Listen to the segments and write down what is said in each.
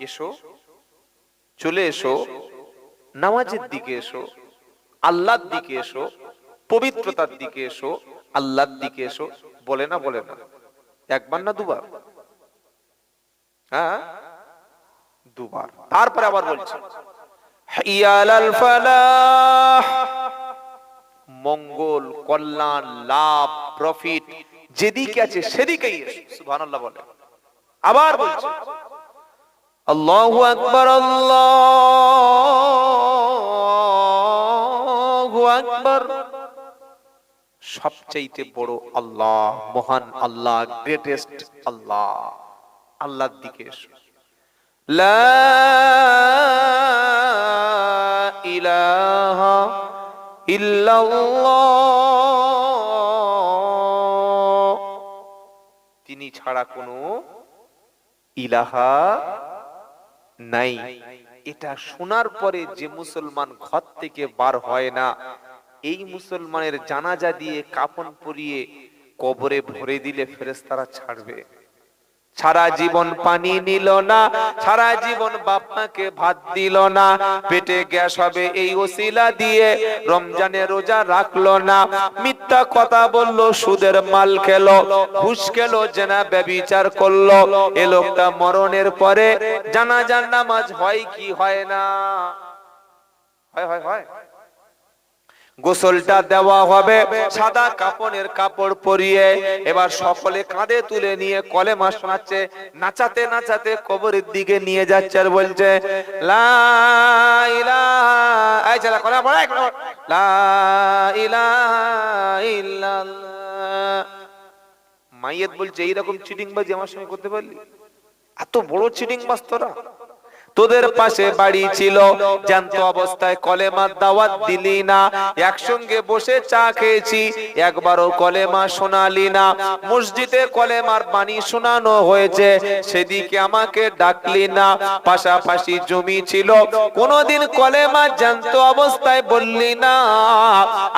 এসো, চলে এসো, নামাজের দিকে এসো, আল্লাহর দিকে এসো, পবিত্রতার দিকে এসো, আল্লাহর দিকে এসো, বলে না বলে না। একবার না দুবার? হ্যাঁ? দুবার। তারপরে আবার বলছে মঙ্গল, কল্যাণ, লাভ, প্রফিট যেদিকে আছে সেদিকেই সুবহানাল্লাহ বলে। আবার বলছে আল্লাহু আকবার আল্লাহু আকবার। সবচাইতে বড় আল্লাহ মহান আল্লাহ গ্রেটেস্ট আল্লাহ। আল্লাহর দিকে এসো। লা ইলাহা ইল্লাল্লাহ। ছাড়া কোনো ইলাহা নাই। এটা শোনার পরে যে মুসলমান ঘর থেকে বার হয় না, এই মুসলমানের জানাজা দিয়ে কাপন পরিয়ে কবরে ভরে দিলে ফেরেস্তারা ছাড়বে। সারা জীবন পানি নিল না, সারা জীবন বাপমাকে ভাত দিল না। পেটে গ্যাস হবে এই ওসিলা দিয়ে, রমজানে রোজা রাখল না। মিথ্যা কথা বলল, সুদের মাল খেলো, ঘুষ খেলো, জেনা ব্যবিচার করল। এ লোকটা মরণের পরে জানাজার নামাজ হয় কি হয় না? হয় হয় হয়। গোসলটা দেওয়া হবে, সাদা কাপড়ের কাপড় পরিয়ে এবার সকলে কাঁধে তুলে নিয়ে কলেমা শোনাচ্ছে, নাচাতে নাচাতে কবরের দিকে নিয়ে যাচ্ছে আর বলছে মাইয়েত বলছে, এইরকম চিটিং বাজি আমার সঙ্গে করতে পারলি? এত বড় চিটিং বাজ তোরা। তোদের পাশে বাড়ি ছিল। জ্যান্ত অবস্থায় কলেমার দাওয়াত দিলি না। একসঙ্গে বসে চা খেয়েছি। একবারও কলেমা শোনালি না। মসজিদে কলেমার বাণী শোনানো হয়েছে। সেদিকে আমাকে ডাকলি না। পাশাপাশি জমি ছিল। কোনদিন কলেমা জ্যান্ত অবস্থায় বললি না।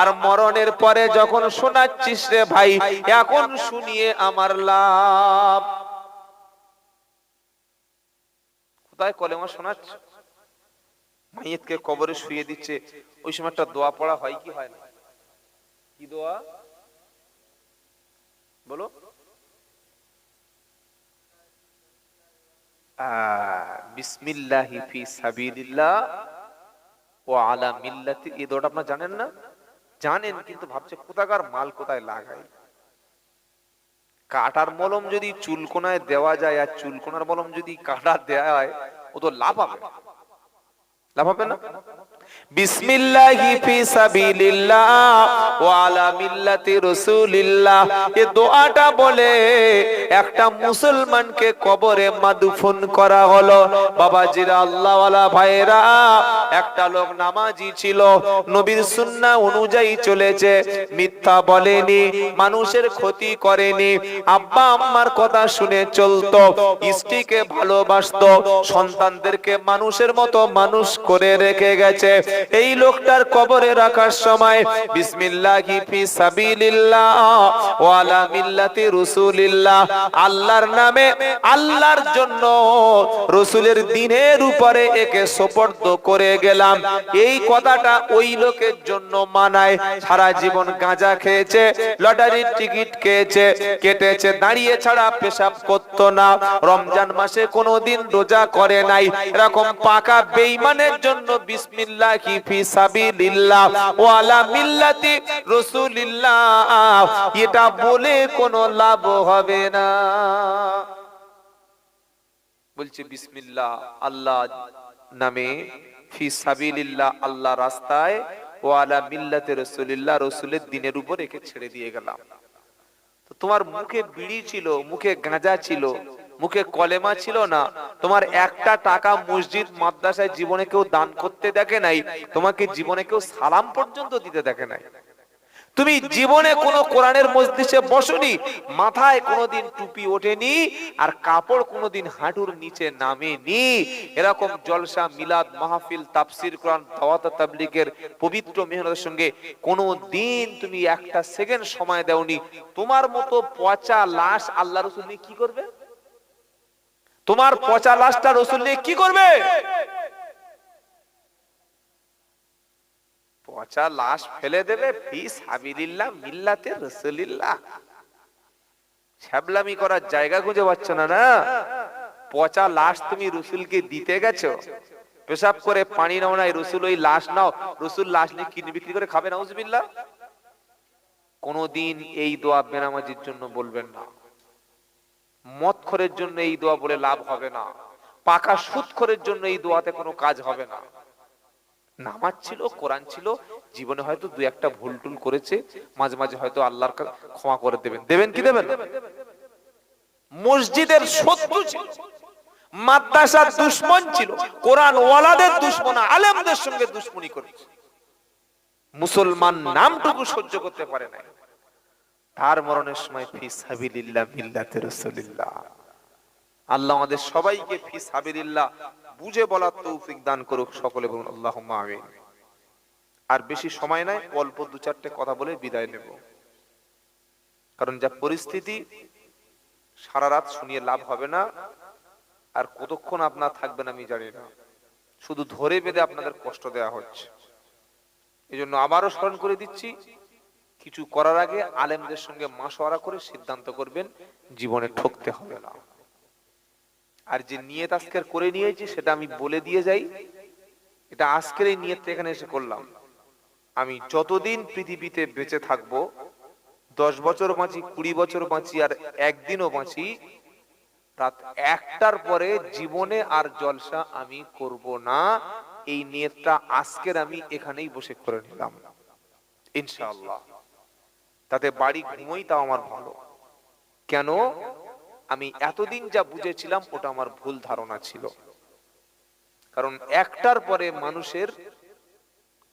আর মরণের পরে যখন শোনাচ্ছিস রে ভাই, এখন শুনিয়ে আমার লাভ। কোথায় কলেমা শোনাচ্ছে মাইয়েতকে কবরে শুয়ে দিচ্ছে। ওই সময় একটা দোয়া পড়া হয় কি হয় না? কি দোয়া? বলো। বিসমিল্লাহি ফি সাবিলিল্লাহ আলা মিল্লাতি। এই দোয়াটা আপনারা জানেন না? জানেন, কিন্তু ভাবছে কোথাকার মাল কোথায় লাগাই কাটার মলম যদি চুলকোনায় দেওয়া যায় আর চুলকোনার মলম যদি কাটা দেওয়া হয়, ও তো লাভ হবে লাভ হবে না? বিসমিল্লাহি ফি সাবিলিল্লাহ ওয়া আলা মিল্লাতি রাসূলিল্লাহ। এই দোয়াটা বলে একটা মুসলমানকে কবরে করা হলো। ভাইরা একটা লোক নামাজি ছিল, নবীর সুন্নাহ অনুযায়ী চলেছে। মিথ্যা বলেনি, মানুষের ক্ষতি করেনি। আব্বা আম্মার কথা শুনে চলতো, স্ত্রীকে ভালোবাসতো, সন্তানদেরকে মানুষের মতো মানুষ করে রেখে গেছে। এই লোকটার কবরে রাখার সময়, বিসমিল্লাহি ফি সাবিলিল্লাহ ওয়া আলা মিল্লাতি রাসূলিল্লাহ, আল্লাহর নামে আল্লাহর জন্য রাসূলের দিনের উপরে একে সোপর্দ করে গেলাম। এই কথাটা ওই লোকের জন্য মানায়, সারা জীবন গাঁজা খেয়েছে, লটারির টিকিট খেয়েছে, কেটেছে, দাঁড়িয়ে ছাড়া পেশাব করতো না। রমজান মাসে কোনোদিন রোজা করে নাই। এরকম পাকা বেইমানের জন্য বিসমিল্লাহি ফি সাবিলিল্লাহ ওয়া আলা মিল্লাতি রাসূলিল্লাহ। এটা বলে কোনো লাভ হবে না। বলছে, বিসমিল্লাহ, আল্লাহ নামে ফি সাবিলিল্লাহ, আল্লাহ রাস্তায় ও আলা মিল্লাতে রাসূলিল্লাহ, রাসূলের দিনের উপর একে ছেড়ে দিয়ে গেলাম। তোমার মুখে বিড়ি ছিল, মুখে গাঁজা ছিল মুখে কলেমা ছিল না। তোমার একটা টাকা মসজিদ, মাদ্রাসায় জীবনে কেউ দান করতে দেখে নাই, তোমাকে জীবনে কেউ সালাম পর্যন্ত দিতে দেখে নাই। তুমি জীবনে কোনো কোরআনের মজলিসে বসনি, মাথায় কোনোদিন টুপি ওঠেনি আর কাপড় কোনোদিন হাঁটুর নিচে নামেনি। এরকম জলসা, মিলাদ, মাহফিল, তাফসির, কোরআন, দাওয়াত তাবলিগের পবিত্র মেহনতের সঙ্গে কোনো দিন তুমি একটা সেকেন্ড সময় দেওনি। তোমার মতো পচা লাশ আল্লাহ রসুল কি করবে? তোমার পচা লাশটা রসুল নিয়ে কি করবে? পচা লাশ ফেলে দেবে মিল্লাতে রসুলিল্লাহ। ছ্যাবলামি করার জায়গা খুঁজে পাচ্ছ না না? পচা লাশ তুমি রসুলকে দিতে গেছো। পেশাব করে পানি নাও নাই রসুল ওই লাশ নাও। রসুল লাশ নিয়ে কিনে বিক্রি করে খাবে না কোনদিন এই দোয়া বেনামাজির জন্য বলবেন না। মদখরের জন্য এই দোয়া বলে লাভ হবে না। পাকা সুদখরের জন্য এই দোয়াতে কোনো কাজ হবে না। নামাজ ছিল, কোরআন ছিল, জীবনে হয়তো দুই একটা ভুল টুল করেছে, মাঝে মাঝে হয়তো আল্লাহর ক্ষমা করে দেবেন। দেবেন কি দেবেন? মসজিদের শত্রু ছিল, মাদ্রাসার দুশ্মন ছিল কোরআন ওয়ালাদের দুশ্মন, আলেমদের সঙ্গে দুশ্মনী করেছে। মুসলমান নামটুকু সহ্য করতে পারে না তার মরণের সময় ফি সাবিলিল্লাহ মিল্লাতে রাসূলিল্লাহ। আল্লাহ আমাদের সবাইকে ফি সাবিলিল্লাহ বুঝে বলার তৌফিক দান করুক সকলে বলুন, আল্লাহুম্মা আমিন। আর বেশি সময় নাই, অল্প দু চারটে কথা বলে বিদায় নেব। কারণ যা পরিস্থিতি, সারা রাত শুনিয়ে লাভ হবে না, আর কতক্ষণ আপনার থাকবেন আমি জানি না। শুধু ধরে বেঁধে আপনাদের কষ্ট দেওয়া হচ্ছে। এই জন্য আবারও স্মরণ করে দিচ্ছি কিছু করার আগে আলেমদের সঙ্গে মাসোয়ারা করে সিদ্ধান্ত করবেন, জীবনে ঠকতে হবে না। আর যে নিয়ত আজকের করে নিয়েছি, সেটা আমি বলে দিয়ে যাই। এটা আজকের এই নিয়তটা এখানে এসে করলাম। আমি যতদিন পৃথিবীতে বেঁচে থাকব, দশ বছর বাঁচি, কুড়ি বছর বাঁচি, আর একদিনও বাঁচি, রাত একটার পরে জীবনে আর জলসা আমি করব না। এই নিয়তটা আজকের আমি এখানেই বসে করে নিলাম। ইনশাআল্লাহ। তাতে বাড়ি ঘুমোই তাও আমার ভালো। কেন? আমি এতদিন যা বুঝেছিলাম, ওটা আমার ভুল ধারণা ছিল। কারণ একটার পরে মানুষের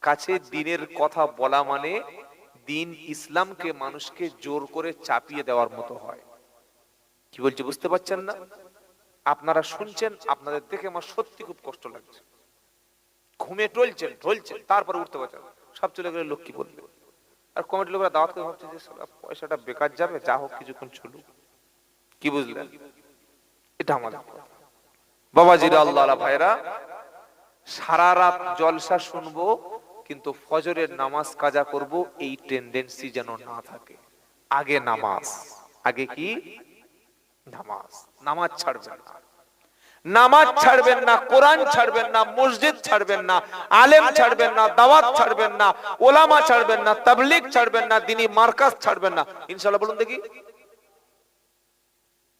কাছে দিনের কথা বলা মানে দিন ইসলামকে মানুষকে জোর করে চাপিয়ে দেওয়ার মতো হয়। কি বলছি বুঝতে পারছেন না? আপনারা শুনছেন, আপনাদের দেখে আমার সত্যি খুব কষ্ট লাগছে। ঘুমে টলছেন, ঢলছেন, তারপরে উঠতে পারছেন সব চলে গেলে লোক কি বলবে? আর কমিটি লোকরা দাওয়াত করে ভাবছে যে পয়সাটা বেকার যাবে, যা হোক কিছুক্ষণ চলুক। কি বুঝলেন? এটা আমাদের। বাবাজিরা আল্লাহ ভাইরা, সারা রাত জলসা শুনব, কিন্তু ফজরের নামাজ কাজা করব, এই টেন্ডেন্সি যেন না থাকে। আগে নামাজ, আগে কি? নামাজ। নামাজ ছাড়বেন না। নামাজ ছাড়বেন না, কোরআন ছাড়বেন না, মসজিদ ছাড়বেন না, আলেম ছাড়বেন না, দাওয়াত ছাড়বেন না, ওলামা ছাড়বেন না, তাবলিগ ছাড়বেন না, দিনী মার্কাজ ছাড়বেন না। ইনশাআল্লাহ বলুন দেখি।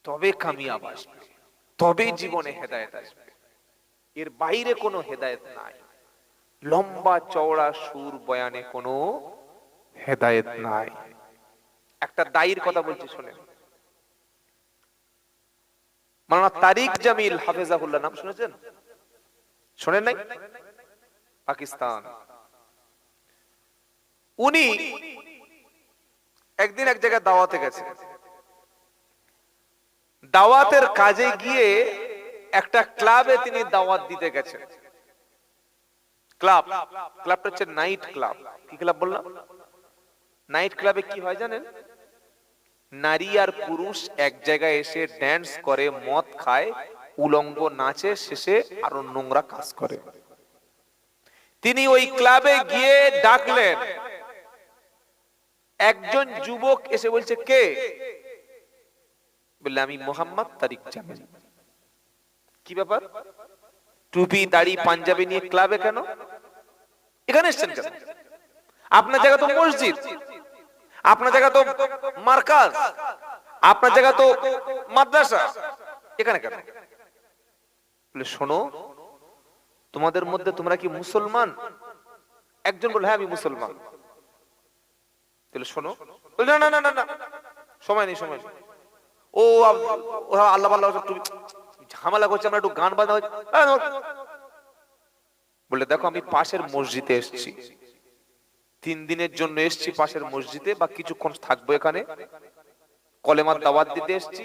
তবে কামিয়াব আসবে, তবে জীবনে হেদায়েত আসবে। এর বাইরে কোনো হেদায়েত নাই। লম্বা চওড়া সুর বয়ানে কোনো হেদায়েত নাই। একটা দায়ীর কথা বলছি, শোনেন। তারিক জামিল হাফেজাহুল্লাহ, নাম শুনেছেন? শোনেন নাই? পাকিস্তান। উনি একদিন এক জায়গায় দাওয়াতে গেছে দাওয়াতের কাজে গিয়ে একটা ক্লাবে তিনি দাওয়াত দিতে গেছেন। ক্লাব। ক্লাবটা হচ্ছে নাইট ক্লাব। কি ক্লাব বললাম? নাইট ক্লাবে কি হয় জানেন? নারী আর পুরুষ এক জায়গায় এসে ড্যান্স করে, মদ খায়, উলঙ্গ নাচে, শেষে আরও নোংরা কাজ করে। তিনি ওই ক্লাবে গিয়ে ডাকলেন, একজন যুবক এসে বলছে, কে? বললে, আমি মোহাম্মদ তারিক জামিল। কি ব্যাপার? টুপি, দাড়ি, পাঞ্জাবি নিয়ে ক্লাবে কেন? এখানে এসছেন কেন? আপনার জায়গা তো মসজিদ। আপনার জায়গা তো মার্কাজ, আপনার জায়গা তো মাদ্রাসা। এখানে কেন? শোনো, তোমাদের মধ্যে তোমরা কি মুসলমান? একজন বলে হ্যাঁ আমি মুসলমান। শোনো। না না না না না, সময় নেই, সময় ও আল্লাহ আল্লাহ তুমি ঝামেলা করছে, আমরা একটু গান বাজনা। বলে, দেখো, আমি পাশের মসজিদে এসেছি। তিন দিনের জন্য এসছি পাশের মসজিদে, বা কিছুক্ষণ থাকব এখানে। কলেমার দাওয়াত দিতে এসছি।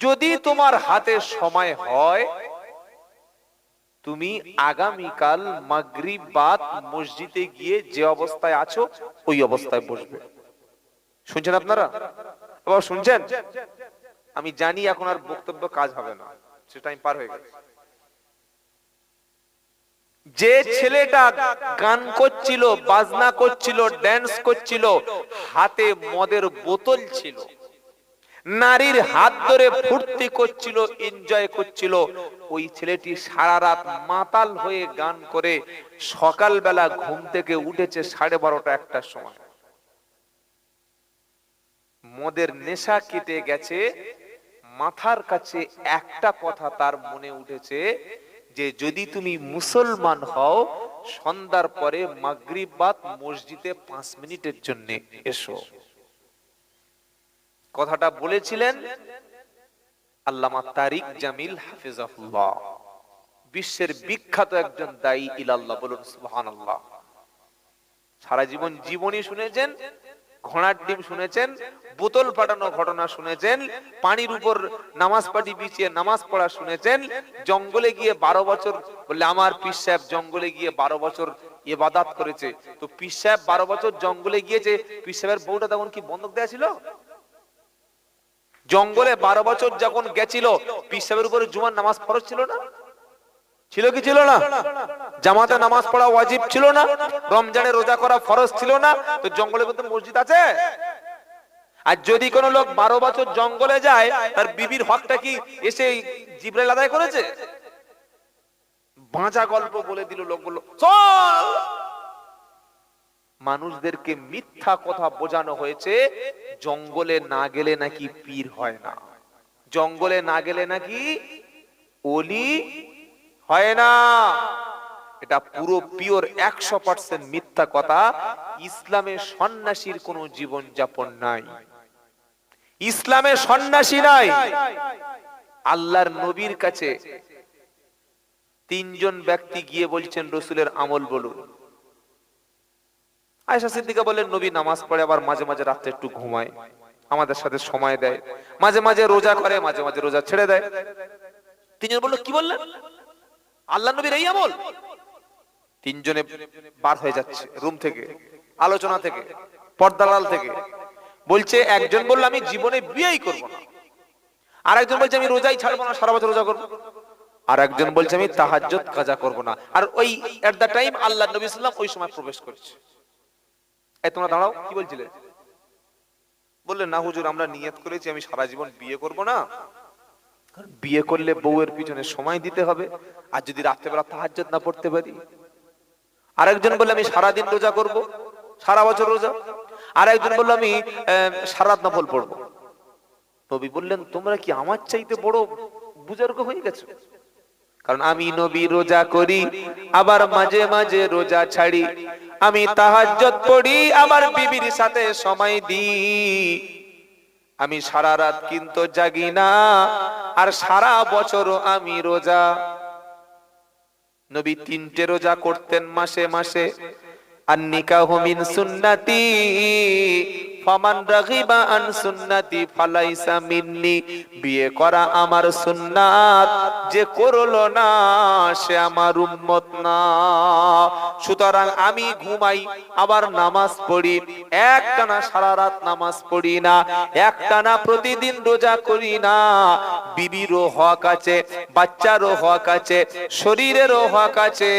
যদি তোমার হাতে সময় হয়, তুমি আগামীকাল মাগরিব বাদ মসজিদে গিয়ে যে অবস্থায় আছো, ওই অবস্থায় বসবে। শুনছেন আপনারা? বাবা, শুনছেন? আমি জানি এখন আর বক্তব্য কাজ হবে না। সে টাইম পার হয়ে গেছে। যে ছেলেটা গান করছিল, বাজনা করছিল ড্যান্স করছিল, হাতে মদের বোতল ছিল। নারীর হাত ধরে ফুর্তি করছিল এনজয় করছিল। ওই ছেলেটি সারা রাত মাতাল হয়ে গান করে সকালবেলা ঘুম থেকে উঠেছে সাড়ে বারোটা একটার সময়। মদের নেশা কেটে গেছে, মাথার কাছে একটা কথা তার মনে উঠেছে যে যদি তুমি মুসলমান হও, সন্ধ্যার পরে মাগরিব বাদ মসজিদে পাঁচ মিনিটের জন্য এসো। কথাটা বলেছিলেন আল্লামা তারিক জামিল হাফিজাহুল্লাহ। বিশ্বের বিখ্যাত একজন দায়ী ইলাল্লাহ, বলুন সুবহানাল্লাহ। সারা জীবন জীবনী শুনেছেন ঘোড়ার ডিম শুনেছেন, বোতল ফাটানো ঘটনা শুনেছেন, পানির উপর নামাজ পাটি বিছিয়ে নামাজ পড়া শুনেছেন, জঙ্গলে গিয়ে বারো বছর বললে আমার পিস সাহেব জঙ্গলে গিয়ে বারো বছর ইবাদাত করেছে। তো পিস সাহেব বারো বছর জঙ্গলে গিয়েছে পিস সাহেবের বউটা তখন কি বন্ধক দেয়া ছিল? জঙ্গলে বারো বছর যখন গেছিল পিস সাহেবের উপরে জুমার নামাজ ফরজ ছিল না? ছিল কি ছিল না? জামাতে নামাজ পড়া ওয়াজিব ছিল না, রমজানে রোজা করা ফরজ ছিল না, তো জঙ্গলে কিন্তু মসজিদ আছে। আর যদি কোনো লোক বারো বছর জঙ্গলে যায়, তার বিবির হকটা কি এসে জিব্রাইল আদায় করেছে? বাঁচা গল্প বলে দিল লোক বলল চল! মানুষদেরকে মিথ্যা কথা বোঝানো হয়েছে, জঙ্গলে না গেলে নাকি পীর হয় না। জঙ্গলে না গেলে নাকি অলি হয় না। এটা পুরো পিওর একশো পার্সেন্ট মিথ্যা কথা। ইসলামে সন্ন্যাসীর কোন জীবন যাপন নাই। ইসলামে সন্ন্যাসী নাই। আল্লাহর নবীর কাছে তিনজন ব্যক্তি গিয়ে বলছেন, রসুলের আমল বলুন। আয়সা সিদ্দিকা বলেন নবী নামাজ পড়ে, আবার মাঝে মাঝে রাত্রে একটু ঘুমায়। আমাদের সাথে সময় দেয়। মাঝে মাঝে রোজা করে, মাঝে মাঝে রোজা ছেড়ে দেয়। তিনজন বলল, কি বললেন? আল্লাহ নবীর এই আমল। তিনজনে বার হয়ে যাচ্ছে রুম থেকে, আলোচনা থেকে, পর্দালাল থেকে। বলছে, একজন বলল, আমি জীবনে বিয়েই করব না। আর একজন বলছে, আমি রোজাই ছাড়বো না, সারা বছর রোজা করব। আর একজন বলছে, আমি তাহাজ্জুদ কাজা করব না। আর ওই এট দা টাইম আল্লাহ নবী সাল্লাম ওই সময় প্রবেশ করছে। এই, তোমরা দাঁড়াও, কি বলছিলে? বললেন, না হুজুর, আমরা নিয়ত করেছি, আমি সারা জীবন বিয়ে করব না। বিয়ে করলে বউয়ের পিছনে সময় দিতে হবে। আর যদি রাত্রেবেলা তাহাজ্জুদ না পড়তে পারি আরেকজন বললে আমি সারা দিন রোজা করব সারা বছর রোজা। আর একজন বলল আমি আহ, সারা রাত নফল পড়ব। নবী বললেন তোমরা কি আমার চাইতে বড় বুজুর্গ হয়ে গেছো? কারণ আমি নবী রোজা করি আবার মাঝে মাঝে রোজা ছাড়ি। আমি তাহাজ্জত পড়ি আবার বিবির সাথে সময় দিই। আমি সারা রাত কিন্তু জাগি না আর সারা বছরও আমি রোজা নবী তিনটে রোজা করতেন মাসে মাসে। আর নিকাহু মিন সুন্নাতি ফামান রাগিবা আন সুন্নাতি ফালাইসা মিন্নি, বিয়ে করা আমার সুন্নাত, যে করল না সে আমার উম্মত না। সুতরাং আমি ঘুমাই, আবার নামাজ পড়ি, একটানা সারা রাত নামাজ পড়ি না, একটানা প্রতিদিন রোজা করি না। বিবিরও হক আছে, বাচ্চারও হক আছে, শরীরেরও হক আছে।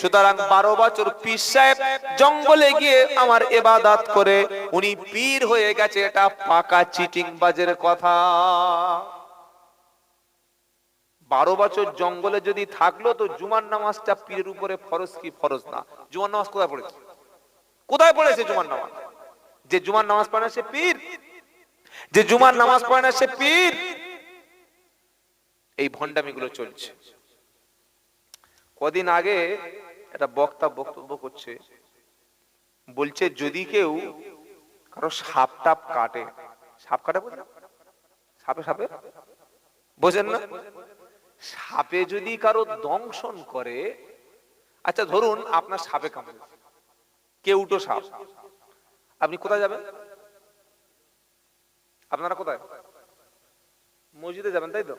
সুতরাং বারো বছর পীর সাহেব জঙ্গলে গিয়ে আমার এবাদাত করে, উনি পীর হয়ে গেছে এটা পাকা চিটিং বাজের কথা। বারো বছর জঙ্গলে যদি থাকল তো জুমার নামাজটা পীরের উপরে ফরজ কি ফরজ না? জুমার নামাজ কোথায় পড়েছে? কোথায় পড়েছে জুমার নামাজ? যে জুমার নামাজ পড়ে না সে পীর। যে জুমার নামাজ পড়ে না সে পীর। এই ভণ্ডামিগুলো চলছে। কদিন আগে একটা বক্তা বক্তব্য করছে। বলছে, যদি কেউ কারও সাপ টাপ কাটে। সাপ কাটে বোঝেন সাপে সাপে? বোঝেন না? সাপে যদি কারও দংশন করে আচ্ছা ধরুন আপনার সাপে কামড়েছে কেউটো সাপ? আপনি কোথায় যাবেন? আপনারা কোথায়? মসজিদে যাবেন, তাই তো?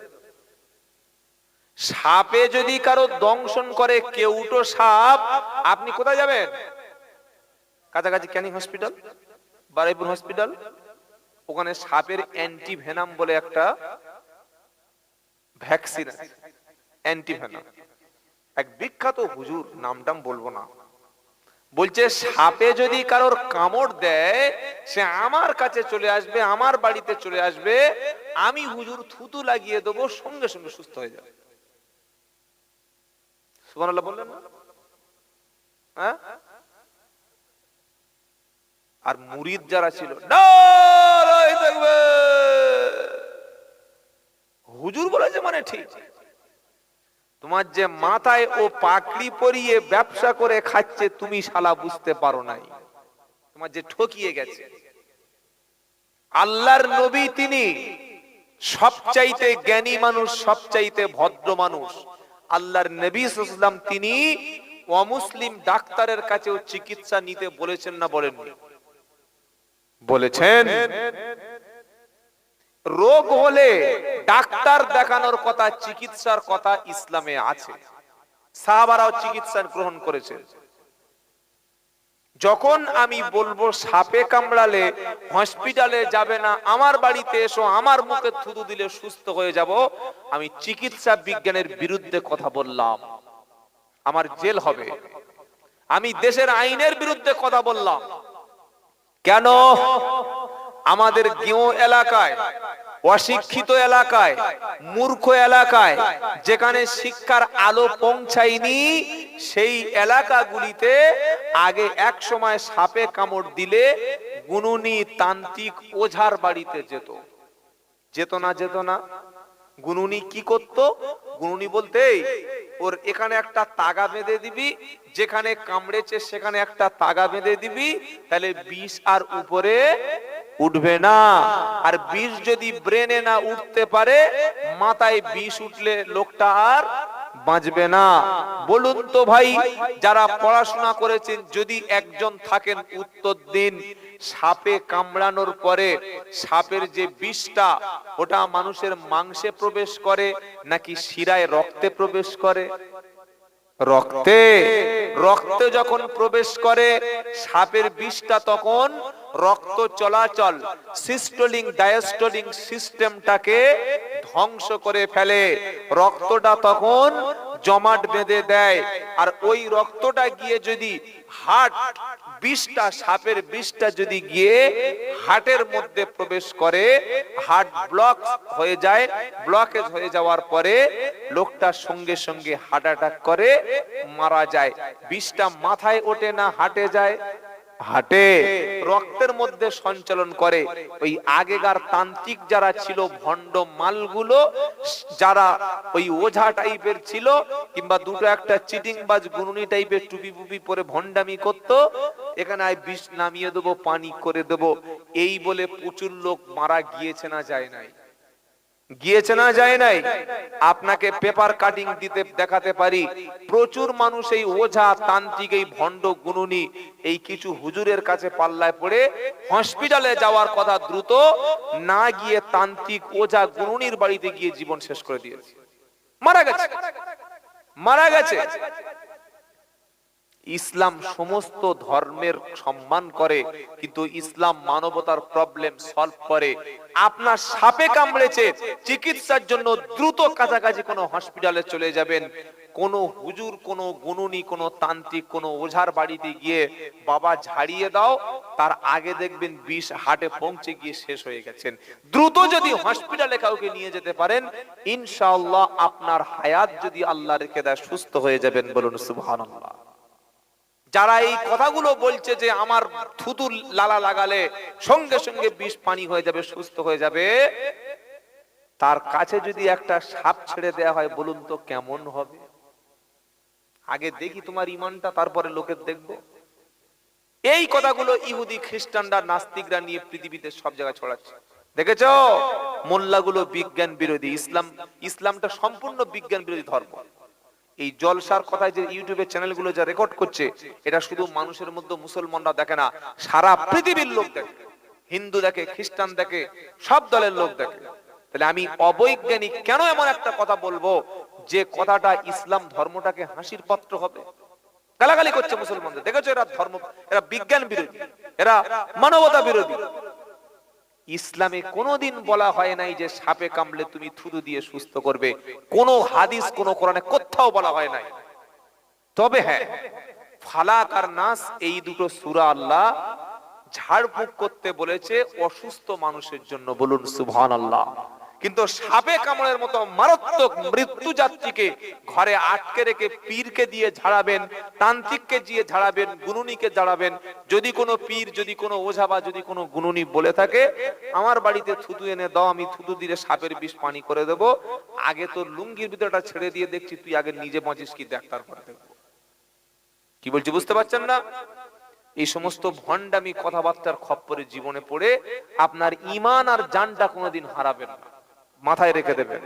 সাপে যদি কারও দংশন করে কেউটো সাপ? আপনি কোথায় যাবেন? কাছাকাছি ক্যানিং হসপিটাল? বারাইপুর হসপিটাল, ওখানে সাপের অ্যান্টি ভেনাম বলে একটা ভ্যাকসিন অ্যান্টি ভেনাম এক বিখ্যাত হুজুর, নামটাম বলব না। বলছে, সাপে যদি কারোর কামড় দেয়, সে আমার কাছে চলে আসবে, আমার বাড়িতে চলে আসবে, আমি হুজুর থুতু লাগিয়ে দেবো, সঙ্গে সঙ্গে সুস্থ হয়ে যাবে। সুবহানাল্লাহ বললেন না? হ্যাঁ? আর মুরিদ যারা ছিল হুজুর বলেছে মানে ঠিক। তোমার যে মাথায় ও পাকড়ি পরিয়ে ব্যবসা করে খাচ্ছে তুমি শালা বুঝতে পারো নাই। তোমার যে ঠকিয়ে গেছে। আল্লাহর নবী তিনি সবচাইতে জ্ঞানী মানুষ সবচাইতে ভদ্র মানুষ। আল্লাহর নবী ইসলাম তিনি অমুসলিম ডাক্তারের কাছেও চিকিৎসা নিতে বলেছেন না বলেননি। বলেছেন, রোগ হলে ডাক্তার দেখানোর কথা, চিকিৎসার কথা ইসলামে আছে। সাহাবারাও চিকিৎসা গ্রহণ করেছে। যখন আমি বলব, সাপে কামড়ালে হসপিটালে যাবে না, আমার বাড়িতে এসো, আমার মুখে থুতু দিলে সুস্থ হয়ে যাব, আমি চিকিৎসা বিজ্ঞানের বিরুদ্ধে কথা বললাম। আমার জেল হবে। আমি দেশের আইনের বিরুদ্ধে কথা বললাম। কেন? আমাদের গেও এলাকায়, অশিক্ষিত এলাকায়, মূর্খ এলাকায়, যেখানে শিক্ষার আলো পৌঁছায়নি, সেই এলাকাগুলিতে আগে এক সময় সাপে কামড় দিলে গুনুনি তান্ত্রিক ওঝার বাড়িতে যেত। যেত না যেত না। গুনুনি কি করত? গুনুনি বলতে ওর এখানে একটা তাগা বেঁধে দিবি, যেখানে কামড়েছে সেখানে একটা তাগা বেঁধে দিবি, তাহলে বিষ আর উপরে উঠবে না। আর বিষ যদি ব্রেনে না উঠতে পারে, মাথায় বিষ উঠলে লোকটা আর বাঁচবে না। বলুন তো ভাই, যারা পড়াশোনা করেছেন, যদি একজন থাকেন উত্তর দিন, সাপে কামড়ানোর পরে সাপের যে বিষটা, ওটা মানুষের মাংসে প্রবেশ করে, নাকি শিরায় রক্তে প্রবেশ করে? রক্তে। রক্তে যখন প্রবেশ করে, সাপের বিষটা তখন রক্ত চলাচল, সিস্টোলিং, ডায়াস্টোলিং সিস্টেমটাকে ধ্বংস করে ফেলে। রক্তটা তখন জমাট বেঁধে দেয়। আর ওই রক্তটা গিয়ে যদি হার্ট বিষটা সাপের বিষটা যদি গিয়ে হার্টের মধ্যে প্রবেশ করে হার্ট ব্লক হয়ে যায়। ব্লকেজ হয়ে যাওয়ার পরে লোকটা সঙ্গে সঙ্গে হার্ট অ্যাটাক করে, মারা যায়। বিষটা মাথায় ওঠে না, হাটে যায়। হাটে রক্তের মধ্যে সঞ্চালন করে। ওই আগেকার তান্ত্রিক যারা ছিল, ভণ্ড মালগুলো, যারা ওই ওঝা টাইপের ছিল, কিংবা দুটো একটা চিটিং বাজ গুনুনি টাইপের টুপি ফুপি পরে ভণ্ডামি করত, এখানে আয় বিষ নামিয়ে দেবো, পানি করে দেবো। এই বলে প্রচুর লোক মারা গিয়েছে না যায় নাই। গিয়েছে না, যায় নাই। আপনাকে পেপার কাটিং দিতে, দেখাতে পারি। প্রচুর মানুষ এই ওঝা তান্ত্রিক, এই ভণ্ড গুনুনি, এই কিছু হুজুরের কাছে পাল্লায় পড়ে হসপিটালে যাওয়ার কথা দ্রুত না গিয়ে তান্ত্রিক ওঝা গুনুনির বাড়িতে গিয়ে জীবন শেষ করে দিয়েছে। মারা গেছে। মারা গেছে। ইসলাম সমস্ত ধর্মের সম্মান করে, কিন্তু ইসলাম মানবতার প্রবলেম সলভ করে। আপনার সাপে কামড়েছে, চিকিৎসার জন্য দ্রুত কাছাকাছি কোনো হসপিটালে চলে যাবেন। কোন হুজুর, কোন গুনুনি, কোন তান্ত্রিক, কোন ওঝার বাড়িতে গিয়ে বাবা ঝাড়িয়ে দাও, তার আগে দেখবেন বিষ হাটে পৌঁছে গিয়ে শেষ হয়ে গেছেন। দ্রুত যদি হসপিটালে কাউকে নিয়ে যেতে পারেন, ইনশাআল্লাহ আপনার হায়াত যদি আল্লাহ রেখে দেয়, সুস্থ হয়ে যাবেন বলুন, সুবহানাল্লাহ। যারা এই কথাগুলো বলছে যে আমার থুতু লালা লাগালে সঙ্গে সঙ্গে বিষ পানি হয়ে যাবে, সুস্থ হয়ে যাবে, তার কাছে যদি একটা সাপ ছেড়ে দেয়া হয়, বলুন তো কেমন হবে? আগে দেখি তোমার ইমানটা, তারপরে লোকের দেখবে। এই কথাগুলো ইহুদি খ্রিস্টানরা, নাস্তিকরা নিয়ে পৃথিবীতে সব জায়গায় ছড়াচ্ছে। দেখেছ? মোল্লাগুলো বিজ্ঞান বিরোধী, ইসলাম, ইসলামটা সম্পূর্ণ বিজ্ঞান বিরোধী ধর্ম। এই জলসার কথায় যে ইউটিউবের চ্যানেলগুলো যা রেকর্ড করছে, এটা শুধু মানুষের মধ্যে মুসলমানরা দেখে না, সারা পৃথিবীর লোক দেখে। হিন্দু দেখে, খ্রিস্টান দেখে, সব দলের লোক দেখে। তাহলে আমি অবৈজ্ঞানিক কেন এমন একটা কথা বলব, যে কথাটা ইসলাম ধর্মটাকে হাসির পাত্র হবে? গালাগালি করছে মুসলমানদের। দেখেছ এরা ধর্ম, এরা বিজ্ঞান বিরোধী, এরা মানবতা বিরোধী। ইসলামে কোনোদিন বলা হয় নাই যে সাপে কামলে তুমি থুতু দিয়ে সুস্থ করবে। কোন হাদিস, কোনো কোরআনে কোথাও বলা হয় নাই। তবে হ্যাঁ ফালাক আর নাস এই দুটো সুরা আল্লাহ ঝাড়ফুঁক করতে বলেছে অসুস্থ মানুষের জন্য। বলুন সুবহানাল্লাহ। কিন্তু সাপে কামড়ের মতো মারাত্মক মৃত্যু যাত্রীকে ঘরে আটকে রেখে পীরকে দিয়ে ঝাড়াবেন, তান্ত্রিককে দিয়ে ঝাড়াবেন, গুনুনিকে ঝাড়াবেন। যদি কোনো পীর, যদি কোনো ওঝা বা যদি কোনো গুনুনি বলে থাকে, আমার বাড়িতে থুতু এনে দাও, আমি থুতু দিলে সাপের বিষ পানি করে দেব। আগে তো লুঙ্গির ভিতরটা ছেড়ে দিয়ে দেখছি, তুই আগে নিজে বাঁচিস কি দেখ, তারপরে দেখব। কি বলছি, বুঝতে পারছেন না? এই সমস্ত ভণ্ডামি কথাবার্তার খপ্পরে জীবনে পড়ে আপনার ইমান আর জানটা কোনোদিন হারাবেন না। মাথায় রেখে দেবেন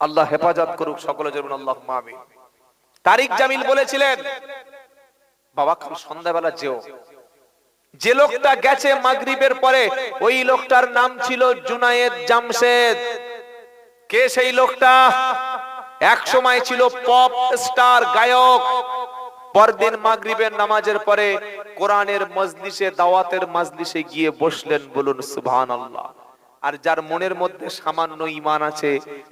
আল্লাহ হেফাজত করুক সকলে যেমন আল্লাহ মামি তারিক জামিল বলেছিলেন, বাবা, কাল সন্ধ্যাবেলা যেও। যে লোকটা গেছে মাগরিবের পরে, ওই লোকটার নাম ছিল জুনায়েদ জামশেদ। কে সেই লোকটা? এক সময় ছিল পপ স্টার গায়ক। পরদিন মাগরিবের নামাজের পরে কোরআনের মজলিসে, দাওয়াতের মজলিসে গিয়ে বসলেন, বলুন, সুবহানাল্লাহ। আর যার মনের মধ্যে সামান্য ঈমান আছে,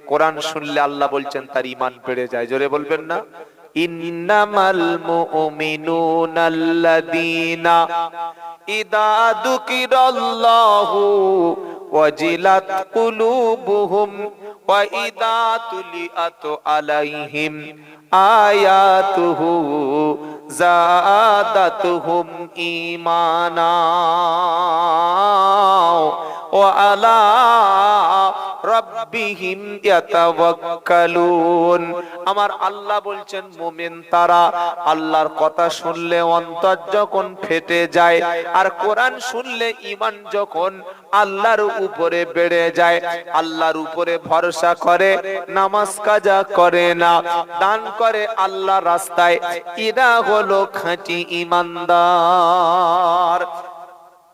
কোরআন শুনলে আল্লাহ বলছেন তার ঈমান বেড়ে যায়। জোরে বলবেন না? ইন্নামাল দুকিরাল্লাহু ওয়াজিলাত কুলুবুহুম ওয়া ইদা তুলিয়াত আলাইহিম আয়াতুহু জাদাতুহুম ঈমানা আমার আল্লাহ বলছেন, মুমিন তারা আল্লাহর কথা শুনলে অন্তর যখন ফেটে যায়, আর কোরআন শুনলে ঈমান যখন আল্লাহর উপরে বেড়ে যায়, আল্লাহর উপরে ভরসা করে, নামাজ কাজা করে না, দান করে আল্লাহ রাস্তায়। এরা হলো খাঁটি ইমানদার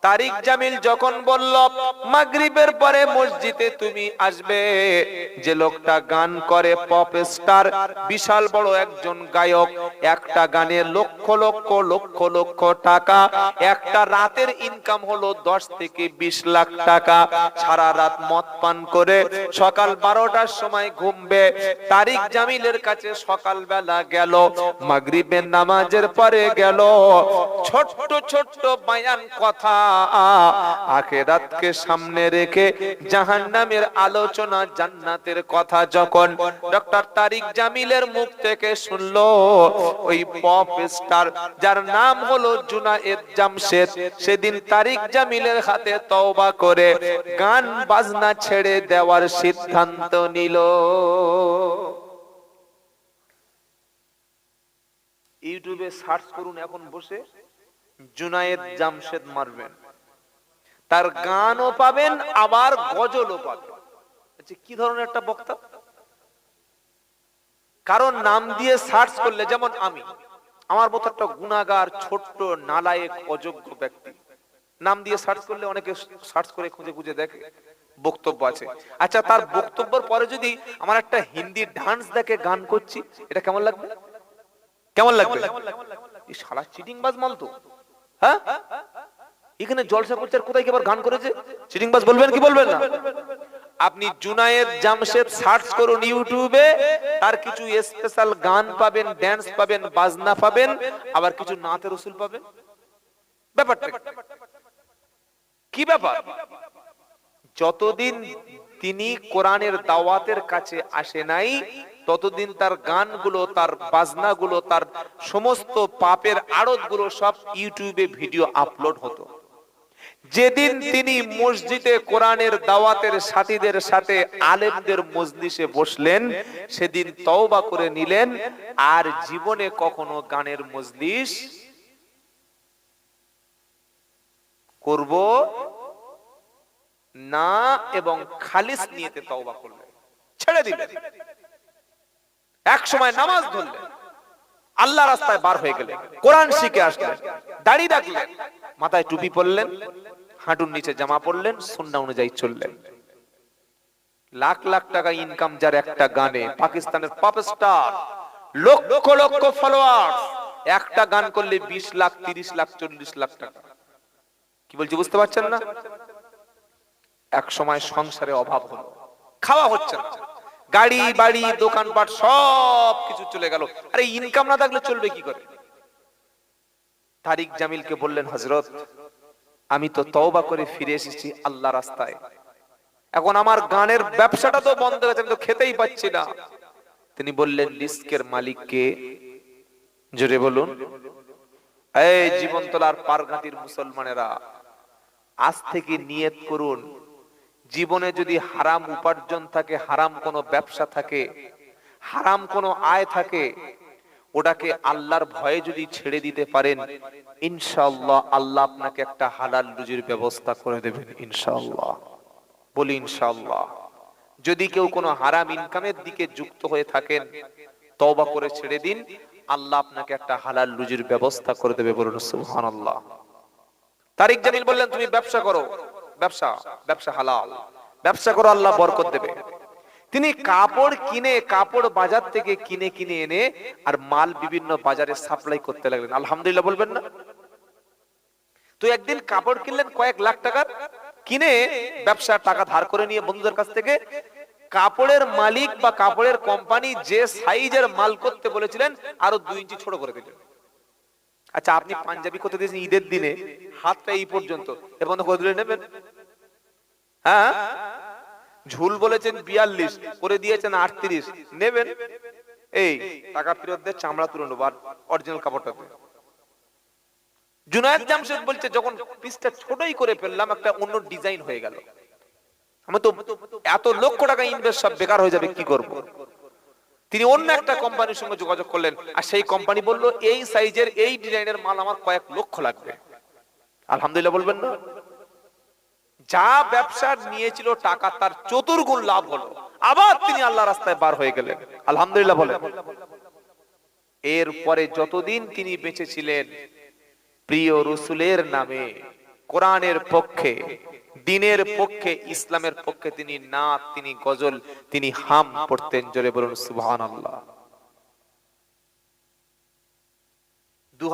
তারিক জামিল যখন বলল, মাগরিবের পরে মসজিদে তুমি আসবে। যে লোকটা গান করে পপ স্টার, বিশাল বড় একজন গায়ক, একটা গানে লক্ষ লক্ষ লক্ষ লক্ষ টাকা, একটা রাতের ইনকাম হলো দশ থেকে বিশ লাখ টাকা। সারা রাত মদ পান করে সকাল বারোটার সময় ঘুমবে। তারিক জামিলের কাছে সকালবেলা গেল, মাগরিবের নামাজের পরে গেল। ছোট্ট ছোট্ট বায়ান কথা আখেরাতকে সামনে রেখে জাহান্নামের আলোচনা জান্নাতের কথা যখন ডক্টর তারিক জামিলের মুখ থেকে শুনলো, ওই পপ স্টার যার নাম হলো জুনায়েদ জামশেদ, সেদিন তারিক জামিলের হাতে তওবা করে গান বাজনা ছেড়ে দেওয়ার সিদ্ধান্ত নিল। ইউটিউবে সার্চ করুন, এখন বসে জুনায়েদ জামশেদ মারবেন। তার গানও পাবেন, আবার গজলও পাবেন। আচ্ছা কি ধরনের একটা বক্তা? কারণ নাম দিয়ে সার্চ করলে, যেমন আমি, আমার মতো একটা গুণাগার, ছোট্ট, নালায়েক, অযোগ্য ব্যক্তি। নাম দিয়ে সার্চ করলে অনেকে সার্চ করে খুঁজে খুঁজে দেখে, বক্তব্য আছে। আচ্ছা তার বক্তব্যের পরে যদি আমার একটা হিন্দি ডান্স দেখে গান করছি, এটা কেমন লাগবে? কেমন লাগবে? শালা চিটিং বাজ মাল তো। হ্যাঁ? এখানে জলসা করছে আর কোথায় আবার গান করেছে চিটিং বাজ বলবেন কি বলবেন না? আপনি জুনায়েদ জামশেদ সার্চ করুন ইউটিউবে, তার কিছু স্পেশাল গান পাবেন ড্যান্স পাবেন, বাজনা পাবেন, আবার কিছু নাতে রসুল পাবেন। ব্যাপারটা? কি ব্যাপার? যতদিন তিনি কোরআনের দাওয়াতের কাছে আসে নাই, ততদিন তার গানগুলো, তার বাজনাগুলো, তার সমস্ত পাপের আড়তগুলো সব ইউটিউবে ভিডিও আপলোড হতো। যেদিন তিনি মসজিদে কোরআনের দাওয়াতের সাথীদের সাথে আলেমদের মজলিসে বসলেন, সেদিন তওবা করে নিলেন, আর জীবনে কখনো গানের মজলিস করব না এবং খালিস নিয়েতে তওবা করলেন। ছেড়ে দিলেন। এক সময় নামাজ ধরলেন। আল্লাহ রাস্তায় বার হয়ে গেলেন। কোরআন শিখে আসলেন। দাড়ি রাখলেন। মাথায় টুপি পরলেন। হাঁটুর নিচে জামা পরলেন। সুন্না অনুযায়ী চললেন। লাখ লাখ টাকা ইনকাম যার একটা গানে। পাকিস্তানের pop star lakh lakh follower একটা গান করলে বিশ লাখ, তিরিশ লাখ, চল্লিশ লাখ টাকা। কি বলছি, বুঝতে পারছেন না? এক সময় সংসারে অভাব হলো। খাওয়া হচ্ছে না। গাড়ি বাড়ি দোকানপাট সব কিছু চলে গেল। আরে ইনকাম না থাকলে চলবে কি করে? তারিক জামিলকে বললেন হজরত আমি তো তওবা করে ফিরে এসেছি আল্লাহ রাস্তায়। এখন আমার গানের ব্যবসাটা তো বন্ধ গেছে আমি তো খেতেই পাচ্ছি না। তিনি বললেন রিস্কের মালিককে জোরে বলুন। এই জীবনতলার পারঘাটির মুসলমানেরা আজ থেকে নিয়ত করুন জীবনে যদি হারাম উপার্জন থাকে, হারাম কোনো ব্যবসা থাকে, হারাম কোনো আয় থাকে, ওটাকে আল্লাহর ভয়ে যদি ছেড়ে দিতে পারেন, ইনশাআল্লাহ আল্লাহ আপনাকে একটা হালাল রুজির ব্যবস্থা করে দেবেন, ইনশাআল্লাহ। বলি ইনশাআল্লাহ। যদি কেউ কোনো হারাম ইনকামের দিকে যুক্ত হয়ে থাকেন, তওবা করে ছেড়ে দিন, আল্লাহ আপনাকে একটা হালাল রুজির ব্যবস্থা করে দেবে বলুন, সুবহানাল্লাহ। তারিক জামিল বললেন, তুমি ব্যবসা করো। ব্যবসা ব্যবসা হালাল। ব্যবসা করো আল্লাহ বরকত দেবে। তিনি কাপড় কিনে, কাপড় বাজার থেকে কিনে কিনে এনে আর মাল বিভিন্ন বাজারে সাপ্লাই করতে লাগলেন। আলহামদুলিল্লাহ বলবেন না? তো একদিন কাপড় কিনলেন কয়েক লাখ টাকার, কিনে ব্যবসার টাকা ধার করে নিয়ে বন্ধুদের কাছ থেকে কাপড়ের মালিক বা কাপড়ের কোম্পানি যে সাইজের মাল করতে বলেছিলেন, আরও দুই ইঞ্চি ছোট করে দিলেন। আচ্ছা আপনি পাঞ্জাবি করতে দিয়েছেন ঈদের দিনে? হাতটা এই পর্যন্ত। কত দূরে নেবেন? হ্যাঁ? ঝুল বলেছেন বিয়াল্লিশ, করে দিয়েছেন আটত্রিশ। নেবেন? এই, টাকা ফেরত দিয়ে চামড়া তুলে নেব, আর অরিজিনাল কাপড়টা জুনায়দ জামশেদ বলছে, যখন পিসটা ছোটই করে ফেললাম, একটা অন্য ডিজাইন হয়ে গেল। আমি তো এত লক্ষ টাকা ইনভেস্ট সব বেকার হয়ে যাবে, কি করব? তিনি অন্য একটা কোম্পানির সঙ্গে যোগাযোগ করলেন, আর সেই কোম্পানি বলল, এই সাইজের এই ডিজাইনের মাল আমার কয়েক লক্ষ লাগবে। আলহামদুলিল্লাহ বলবেন না। যা ব্যবসা নিয়েছিল টাকা, তার চতুর্গুণ লাভ হলো। আবার তিনি আল্লাহ রাস্তায় বার হয়ে গেলেন। আলহামদুলিল্লাহ বলেন। এরপরে যতদিন তিনি বেঁচে ছিলেন, প্রিয় রসুলের নামে কোরআনের পক্ষে, দিনের পক্ষে, ইসলামের পক্ষে তিনি নাত, তিনি গজল, তিনি হাম পড়তেন জোরে বলুন সুবহান আল্লাহ দু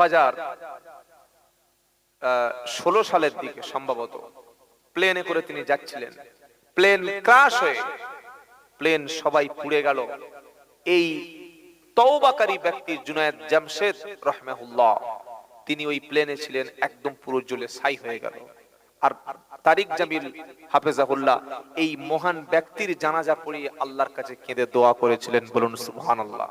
ষোলো সালের দিকে সম্ভবত প্লেনে করে তিনি যাচ্ছিলেন। প্লেন ক্রাশ হয়ে, প্লেন সবাই পুড়ে গেল। এই তওবাকারী ব্যক্তি জুনায়েদ জামশেদ রহমাহুল্লাহ তিনি ওই প্লেনে ছিলেন, একদম পুরো জ্বলে ছাই হয়ে গেল। আর তারিক জামিল, হাফেজাহুল্লাহ, এই মহান ব্যক্তির জানাজা পড়িয়ে আল্লাহর কাছে কেঁদে দোয়া করেছিলেন বলুন, সুবহানাল্লাহ।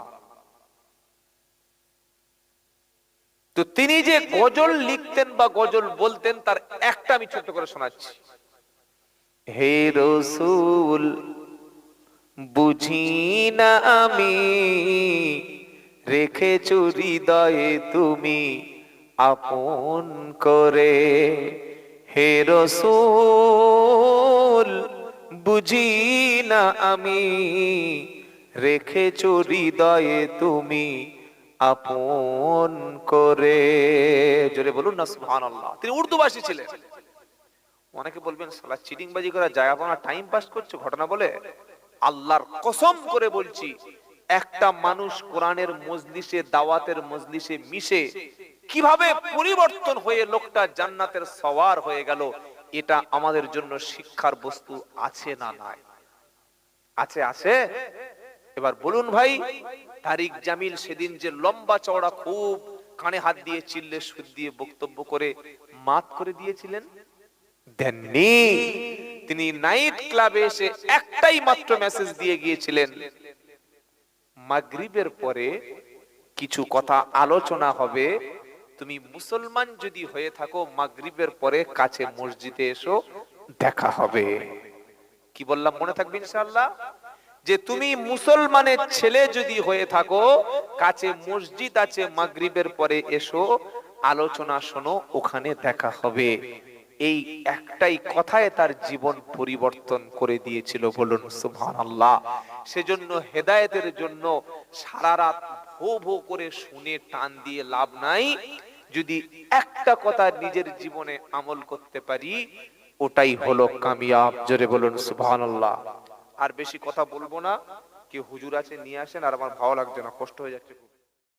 তো তিনি যে গজল লিখতেন বা গজল বলতেন, তার একটা আমি ছোট্ট করে শোনাচ্ছি। হে রসুল, বুঝি না আমি রেখেছো হৃদয়ে তুমি আপন করে, হে রসুল, বুঝি না আমি রেখেছো হৃদয়ে তুমি আপন করে? জোরে বলুন না, সুবহানাল্লাহ। তিনি উর্দু ভাষী ছিলেন। অনেকে বলবেন, সালা চিটিংবাজি করা যায়, আপনার টাইম পাস করছে, ঘটনা বলে? আল্লাহর কসম করে বলছি, একটা মানুষ কোরআনের মজলিসে, দাওয়াতের মজলিসে মিশে কীভাবে পরিবর্তন হয়ে লোকটা জান্নাতের সওয়ার হয়ে গেল, এটা আমাদের জন্য শিক্ষার বস্তু আছে না নাই? আছে আছে? এবার বলুন ভাই, তারিক জামিল সেদিন যে লম্বা চওড়া খুব কানে হাত দিয়ে চিল্লে সুদ দিয়ে বক্তব্য করে মাত করে দিয়েছিলেন, দেননি। তিনি নাইট ক্লাবে এসে একটাই মাত্র মেসেজ দিয়ে গিয়েছিলেন, মাগরিবের পরে কিছু কথা আলোচনা হবে তুমি মুসলমান যদি হয়ে থাকো, মাগরিবের পরে কাছে মসজিদে এসো, দেখা হবে। কি বললাম মনে থাকবে ইনশাআল্লাহ? যে তুমি মুসলমানের ছেলে যদি হয়ে থাকো, কাছে মসজিদ আছে, মাগরিবের পরে এসো, আলোচনা শোনো, ওখানে দেখা হবে। এই একটাই কথায় তার জীবন পরিবর্তন করে দিয়েছিল, বলুন সুবহানাল্লাহ। সেজন্য হেদায়েতের জন্য সারা রাত ভো ভো করে শুনে টান দিয়ে লাভ নাই। যদি একটা কথা নিজের জীবনে আমল করতে পারি, ওটাই হলো কামিয়াব জোরে বলুন, সুবহানাল্লাহ আর বেশি কথা বলব না কি হুজুর আছে, নিয়ে আসেন, আর আমার ভালো লাগছে না, কষ্ট হয়ে যাচ্ছে।